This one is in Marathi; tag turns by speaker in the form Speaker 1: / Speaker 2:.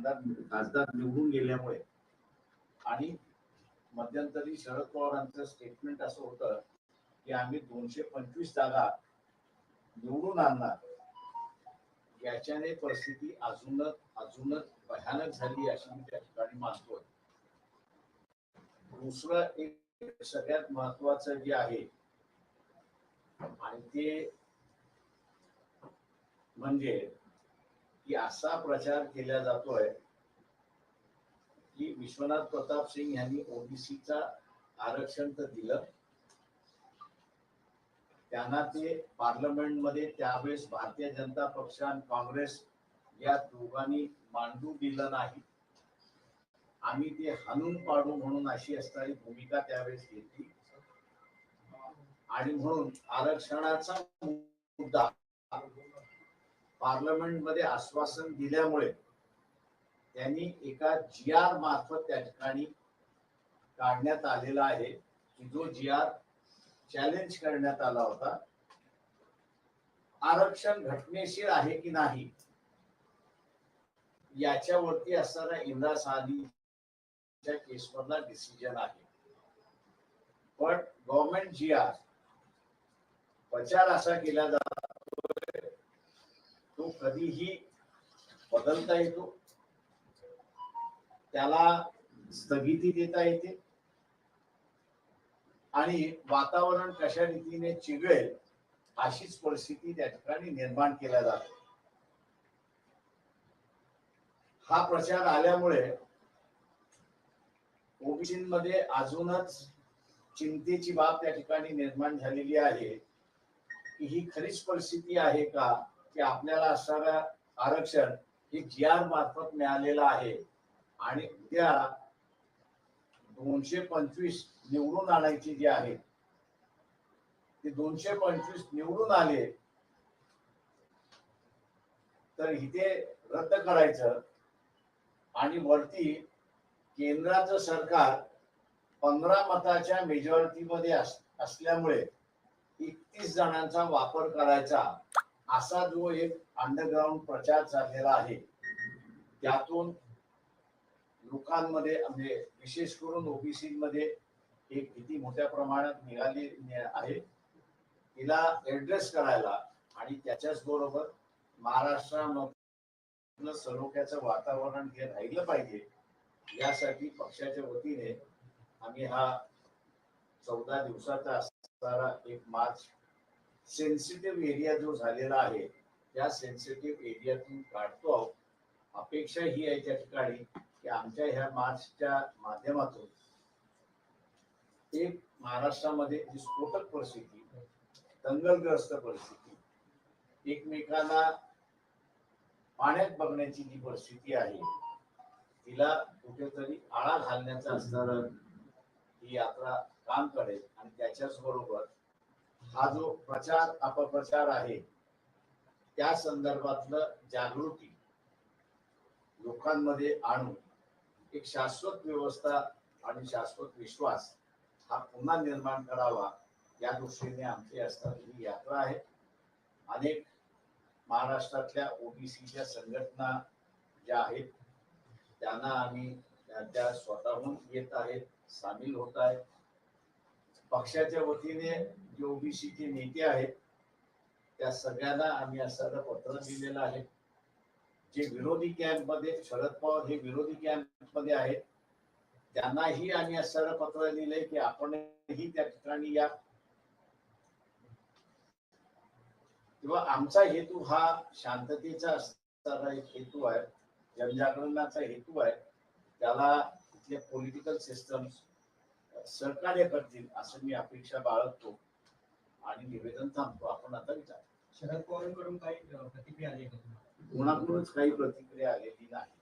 Speaker 1: आमदार खासदार निवडून गेल्यामुळे आणि मध्यंतरी शरद पवारांचं स्टेटमेंट असं होतं की आम्ही दोनशे पंचवीस जागा निवडून आणणार. याच्याने परिस्थिती अजूनच अजूनच भयानक झाली अशी मी त्या ठिकाणी मानतोय. दुसरं एक सगळ्यात महत्वाचं जे आहे आणि ते म्हणजे की असा प्रचार केला जातोय की विश्वनाथ प्रताप सिंग यांनी ओबीसीचा आरक्षण तर दिलं. त्यांना ते पार्लमेंटमध्ये त्यावेळेस भारतीय जनता पक्ष आणि काँग्रेस या दोघांनी मांडू दिलं नाही. आम्ही ते हाणून पाडू म्हणून अशी असणारी भूमिका त्यावेळेस घेतली. आणि म्हणून आरक्षणाचा मुद्दा पार्लमेंटमध्ये आश्वासन दिल्यामुळे त्यांनी एका जी आर मार्फत त्या ठिकाणी काढण्यात आलेला आहे. की जो जी आर चॅलेंज करण्यात आला होता. आरक्षण घटनेशीर आहे की नाही? याच्यावरती असणारा इंदिरा साहनीच्या केसमधला डिसिजन आहे. पण गव्हर्नमेंट जी आर प्रचार असा केला जातो कधीही बदलता येतो. त्याला स्थगिती देता येते. आणि वातावरण कशा रीतीने चिघळेल अशीच परिस्थिती त्या ठिकाणी निर्माण केल्या जाते हा प्रचार आल्यामुळे ओबीसीमध्ये अजूनच चिंतेची बाब त्या ठिकाणी निर्माण झालेली आहे. की ही खरीच परिस्थिती आहे का? की आपल्याला असणारं आरक्षण हे जी आर मार्फत मिळालेलं आहे. आणि उद्या दोनशे पंचवीस निवडून आणायची जी आहे ती दोनशे पंचवीस निवडून आले तर इथे रद्द करायचं. आणि वरती केंद्राचं सरकार पंधरा मताच्या मेजॉरिटीमध्ये असल्यामुळे एकतीस जणांचा वापर करायचा. असा जो एक अंडरग्राऊंड प्रचार चाललेला आहे त्यातून लोकांमध्ये म्हणजे विशेष करून ओबीसी मध्ये एक भीती मोठ्या प्रमाणात निघाली आहे. तिला ऍड्रेस करायला आणि त्याच्याच बरोबर महाराष्ट्रामधलं सलोख्याचं वातावरण हे राहिलं पाहिजे यासाठी पक्षाच्या वतीने आम्ही हा चौदा दिवसाचा असणारा एक मार्च सेन्सिटिव्ह एरिया जो झालेला आहे त्या सेन्सिटिव्ह एरियातून काढतो. आहोत अपेक्षा ही आहे त्या ठिकाणी की आमच्या ह्या मार्चच्या माध्यमातून एक महाराष्ट्रामध्ये जी स्फोटक परिस्थिती दंगलग्रस्त परिस्थिती एकमेकांना पाण्यात बघण्याची जी परिस्थिती आहे तिला कुठेतरी आळा घालण्याचा असणार ही यात्रा काम करेल. आणि त्याच्याच बरोबर हा जो प्रचार अपप्रचार आहे त्या संदर्भातलं जागृती लोकांमध्ये आणून एक शाश्वत व्यवस्था आणि शाश्वत विश्वास हा पुन्हा निर्माण करावा या दृष्टीने आमची असणारी ही यात्रा आहे. अनेक महाराष्ट्रातल्या ओबीसीच्या संघटना ज्या आहेत त्यांना आम्ही त्या स्वतःहून येत आहेत सामील होत आहेत. पक्षाच्या वतीने जे ओबीसीचे नेते आहेत त्या सगळ्यांना आम्ही असं पत्र दिलेलं आहे. जे विरोधी कॅम्पमध्ये शरद पवार हे विरोधी कॅम्पमध्ये आहेत त्यांनाही आम्ही असं पत्र दिले की आपणही त्या ठिकाणी या. किंवा आमचा हेतू हा शांततेचा असणारा एक हेतू आहे जनजागरणाचा हेतू आहे. त्याला तिथले पॉलिटिकल सिस्टम सहकार्य करतील असं मी अपेक्षा बाळगतो आणि निवेदन थांबतो आपण आता विचार
Speaker 2: शरद पवारांकडून काही प्रतिक्रिया आली आहे का तुम्हाला?
Speaker 1: कोणाकडूनच काही प्रतिक्रिया आलेली नाही